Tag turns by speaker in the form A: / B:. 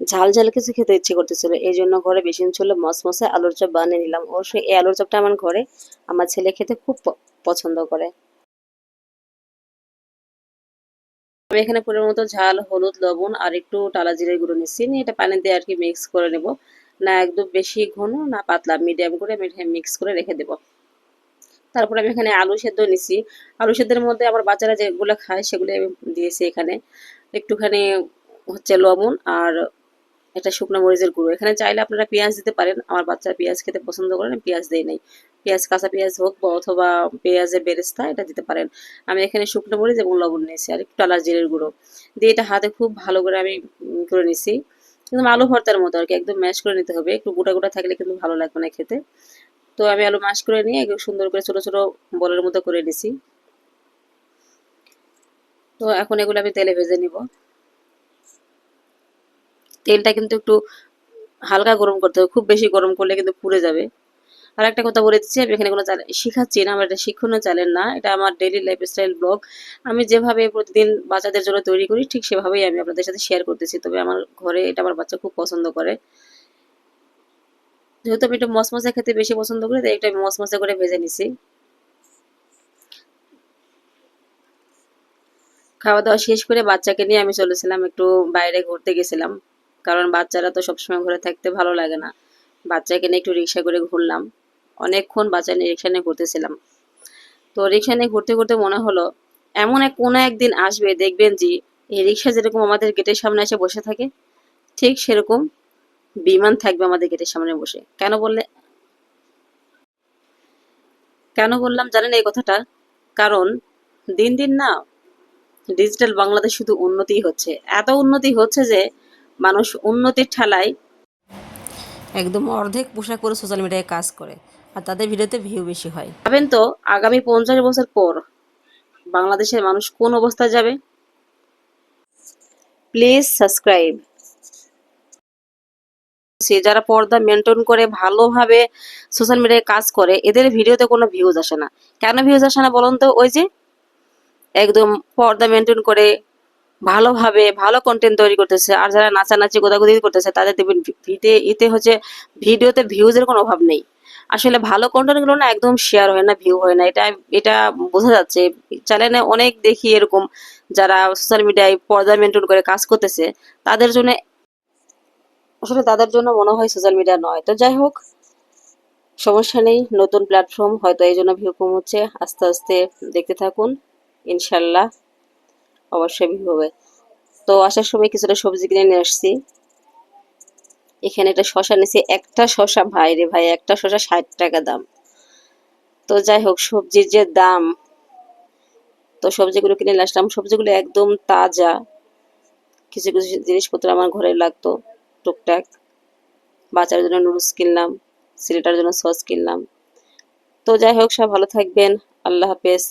A: ঝাল ঝাল কিছু খেতে ইচ্ছে করতেছিল। এই জন্য ঘরে বেসিন ছিল মসমসে আলুর চপ বানিয়ে নিলাম। অবশ্যই এই আলুর চপটা আমার ঘরে আমার ছেলে খেতে খুব পছন্দ করে। আমি এখানে পরিমাণ মতো ঝাল, হলুদ, লবণ আর একটু টালা জিরের গুঁড়ো নিচ্ছি। নিয়ে এটা পানি দিয়ে আর কি মিক্স করে নেব। না একদম বেশি ঘন, না পাতলা। মিডিয়াম করে আমি মিক্স করে রেখে দেব। তারপর আমি এখানে আলু সেদ্ধ নিছি আলু সেদ্ধের মধ্যে আমার বাচ্চারা যেগুলো খায় সেগুলো আমি দিয়েছি এখানে। একটুখানি হচ্ছে লবণ আর একটা শুকনো মরিচের গুঁড়ো। এখানে চাইলে আপনারা পেঁয়াজ দিতে পারেন। আমার বাচ্চা পেঁয়াজ খেতে পছন্দ করে না, পেঁয়াজ দেয় নাই। পেঁয়াজ, কাঁচা পেঁয়াজ হোক বা অথবা পেঁয়াজের বেরেস্তা, এটা দিতে পারেন। আমি এখানে শুকনো মরিচ এবং লবণ নিয়েছি আর একটু টালা জিরের গুঁড়ো। দিয়ে এটা হাতে খুব ভালো করে আমি করে নিছি। কিন্তু আলু ভর্তার মতো আর কি একদম ম্যাশ করে নিতে হবে। একটু গোটা গোটা থাকলে কিন্তু ভালো লাগবে না খেতে। তো আমি আলু ম্যাশ করে নিয়ে সুন্দর করে ছোট ছোট বলের মতো করে নিছি। তো এখন এগুলো আমি তেলে ভেজে নিব। তেলটা কিন্তু একটু হালকা গরম করতে হবে, খুব বেশি গরম করলে কিন্তু পুড়ে যাবে। আর একটা কথা বলে দিচ্ছি, আমি এখানে কোনো শিখাচ্ছি না, আমার এটা শিক্ষণীয় চ্যানেল না, এটা আমার ডেইলি লাইফস্টাইল ব্লগ আমি যেভাবে প্রতিদিন বাচ্চাদের জন্য তৈরি করি, ঠিক সেভাবেই আমি আপনাদের সাথে শেয়ার করতেছি, তবে আমার ঘরে এটা আমার বাচ্চা খুব পছন্দ করে। যেহেতু আমি একটু মসমসে খেতে বেশি পছন্দ করি, তাই একটু আমি মসমসে করে ভেজে নিছি। খাওয়া দাওয়া শেষ করে বাচ্চাকে নিয়ে আমি চলেছিলাম, একটু বাইরে ঘুরতে গেছিলাম। কারণ বাচ্চারা তো সবসময় ঘরে থাকতে ভালো লাগে না। বাচ্চাকে নিয়ে একটু রিক্সা করে ঘুরলাম। অনেকক্ষণ বাচ্চা নিয়ে রিক্সা নিয়ে ঘুরতেছিলাম। তো রিক্সা নিয়ে ঘুরতে ঘুরতে মনে হলো, এমন এক কোনো একদিন আসবে, দেখবেন যে এই রিক্সা যেরকম আমাদের গেটের সামনে এসে বসে থাকে, ঠিক সেরকম বিমান থাকবে আমাদের গেটের সামনে বসে। কেন বললে? কেন বললাম জানেন এই কথাটা? কারণ দিন দিন না ডিজিটাল বাংলাদেশ শুধু উন্নতি হচ্ছে। এত উন্নতি হচ্ছে যে মানুষ উন্নতির ঠেলায় একদম অর্ধেক পোশাক পরে সোশ্যাল মিডিয়ায় কাজ করে আর তাদের ভিডিওতে ভিউ বেশি হয়। ভাবেন তো আগামী পঞ্চাশ বছর পর বাংলাদেশের মানুষ কোন অবস্থায় যাবে? প্লিজ সাবস্ক্রাইব সে যারা পর্দা মেনটেন করে ভালোভাবে সোশ্যাল মিডিয়ায় কাজ করে এদের ভিডিওতে কোনো ভিউজ আসে না। কেন ভিউজ আসে না বলুন তো? ওই যে একদম পর্দা মেনটেন করে ভালোভাবে ভালো কন্টেন্ট তৈরি করতেছে, আর যারা নাচানাচি গোদাগুদি করতেছে, তাদের দেখবেন এতে হচ্ছে ভিডিওতে ভিউজের কোনো অভাব নেই। আসলে ভালো কন্টেন্টগুলো না একদম শেয়ার হয় না ভিউ হয় না, এটা এটা বোঝা যাচ্ছে। চ্যানেলে অনেক দেখি এরকম যারা সোশ্যাল মিডিয়ায় পর্দা মেনটেন করে কাজ করতেছে, তাদের জন্য, আসলে তাদের জন্য মনে হয় সোশ্যাল মিডিয়া নয়। তো যাই হোক, সমস্যা নেই, নতুন প্ল্যাটফর্ম হয়তো এই জন্য ভিউ কম হচ্ছে। আস্তে আস্তে দেখতে থাকুন, ইনশাল্লাহ। অবশ্যই হবে। তো আসার সময় কিছুটা সবজি কিনে নিয়ে আসছি। এখানে একটা শশা নিছি একটা শশা ভাই রে ভাই, একটা শশা ষাট টাকা দাম। তো যাই হোক, সবজির যে দাম, তো সবজিগুলো কিনে আসলাম। সবজিগুলো একদম তাজা। কিছু কিছু জিনিসপত্র আমার ঘরে লাগতো, টুকটাক। বাচ্চার জন্য নুডলস কিনলাম, সিলেটার জন্য সস কিনলাম। তো যাই হোক, সব ভালো থাকবেন। আল্লাহ হাফেজ।